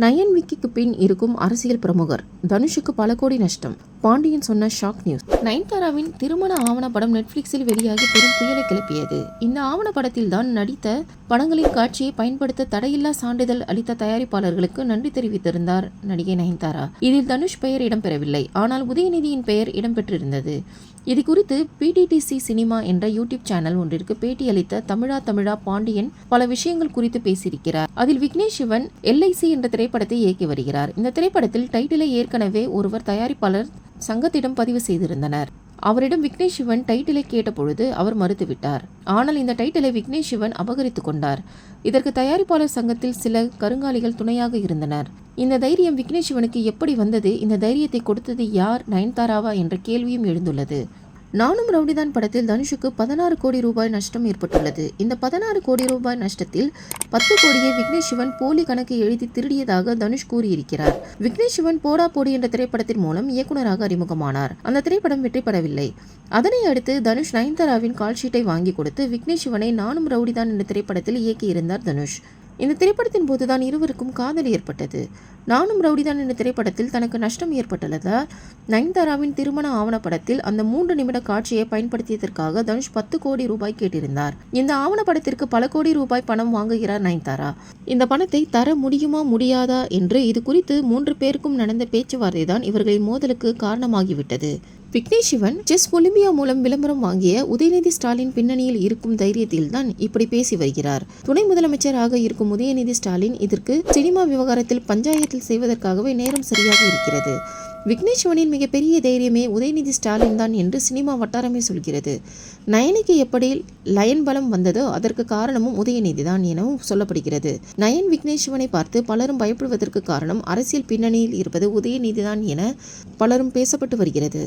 Nine விக்கிக்கு பின் இருக்கும் அரசியல் பிரமுகர் தனுஷுக்கு பல கோடி நஷ்டம். பாண்டியன் சொன்ன ஷாக் நியூஸ். நயன்தாராவின் திருமண ஆவணப்படம் நெட்ஃபிளிக்ஸில் வெளியாகி பெரும் புயலை கிளப்பியது. இந்த ஆவணப்படத்தில் தான் நடித்த படங்களின் காட்சியை பயன்படுத்த தடையில்லா சான்றிதழ் அளித்த தயாரிப்பாளர்களுக்கு நன்றி தெரிவித்திருந்தார் நடிகை நயன்தாரா. இதில் தனுஷ் பெயர் இடம்பெறவில்லை. ஆனால் உதயநிதியின் பெயர் இடம்பெற்றிருந்தது. இது குறித்து பிடிடிசி சினிமா என்ற யூடியூப் சேனல் ஒன்றிற்கு பேட்டியளித்த தமிழா தமிழா பாண்டியன் பல விஷயங்கள் குறித்து பேசியிருக்கிறார். அதில் விக்னேஷ் சிவன் எல்ஐசி என்ற திரைப்படத்தை இயக்கி வருகிறார். இந்த திரைப்படத்தில் டைட்டிலை ஏற்கனவே ஒருவர் தயாரிப்பாளர் சங்கத்திடம் பதிவு செய்திருந்தனர். அவரிடம் விக்னேஷ் சிவன் டைட்டிலை கேட்டபொழுது அவர் மறுத்துவிட்டார். ஆனால் இந்த டைட்டிலை விக்னேஷ் சிவன் அபகரித்துக் கொண்டார். இதற்கு தயாரிப்பாளர் சங்கத்தில் சில கருங்காலிகள் துணையாக இருந்தனர். இந்த தைரியம் விக்னேஷ் சிவனுக்கு எப்படி வந்தது? இந்த தைரியத்தை கொடுத்தது யார்? நயன்தாராவா என்ற கேள்வியும் எழுந்துள்ளது. நானும் ரவுடிதான் படத்தில் தனுஷுக்கு பதினாறு கோடி ரூபாய் நஷ்டம் ஏற்பட்டுள்ளது. இந்த பதினாறு கோடி ரூபாய் நஷ்டத்தில் பத்து கோடியை விக்னேஷ் சிவன் போலி கணக்கு எழுதி திருடியதாக தனுஷ் கூறியிருக்கிறார். விக்னேஷ் சிவன் போடா போடி என்ற திரைப்படத்தின் மூலம் இயக்குனராக அறிமுகமானார். அந்த திரைப்படம் வெற்றி பெறவில்லை. அதனை அடுத்து தனுஷ் நயன்தாராவின் கால்ஷீட்டை வாங்கி கொடுத்து விக்னேஷ் சிவனை நானும் ரவுடிதான் என்ற திரைப்படத்தில் இயக்கியிருந்தார் தனுஷ். இந்த திரைப்படத்தின் போது தான் இருவருக்கும் காதல் ஏற்பட்டது. நானும் ரவுடிதான் என்ற திரைப்படத்தில் தனக்கு நஷ்டம் ஏற்பட்டுள்ளதால் நயன்தாராவின் திருமண ஆவணப்படத்தில் அந்த மூன்று நிமிட காட்சியை பயன்படுத்தியதற்காக தனுஷ் பத்து கோடி ரூபாய் கேட்டிருந்தார். இந்த ஆவணப்படத்திற்கு பல கோடி ரூபாய் பணம் வாங்குகிறார் நயன்தாரா? இந்த பணத்தை தர முடியுமா முடியாதா? என்று இது குறித்து மூன்று பேருக்கும் நடந்த பேச்சுவார்த்தை தான் இவர்களின் மோதலுக்கு காரணமாகிவிட்டது. விக்னேஷ் சிவன் செஸ் ஒலிம்பியா மூலம் விளம்பரம் வாங்கிய உதயநிதி ஸ்டாலின் பின்னணியில் இருக்கும் தைரியத்தில் தான் இப்படி பேசி வருகிறார். துணை முதலமைச்சராக இருக்கும் உதயநிதி ஸ்டாலின் இதற்கு சினிமா விவகாரத்தில் பஞ்சாயத்தில் செய்வதற்காகவே நேரம் சரியாக இருக்கிறது. விக்னேஷ் சிவனின் மிகப்பெரிய தைரியமே உதயநிதி ஸ்டாலின் தான் என்று சினிமா வட்டாரமே சொல்கிறது. நயனுக்கு எப்படி லயன் பலம் வந்ததோ அதற்கு காரணமும் உதயநிதி தான் எனவும் சொல்லப்படுகிறது. நயன் விக்னேஷ் சிவனை பார்த்து பலரும் பயப்படுவதற்கு காரணம் அரசியல் பின்னணியில் இருப்பது உதயநிதி தான் என பலரும் பேசப்பட்டு வருகிறது.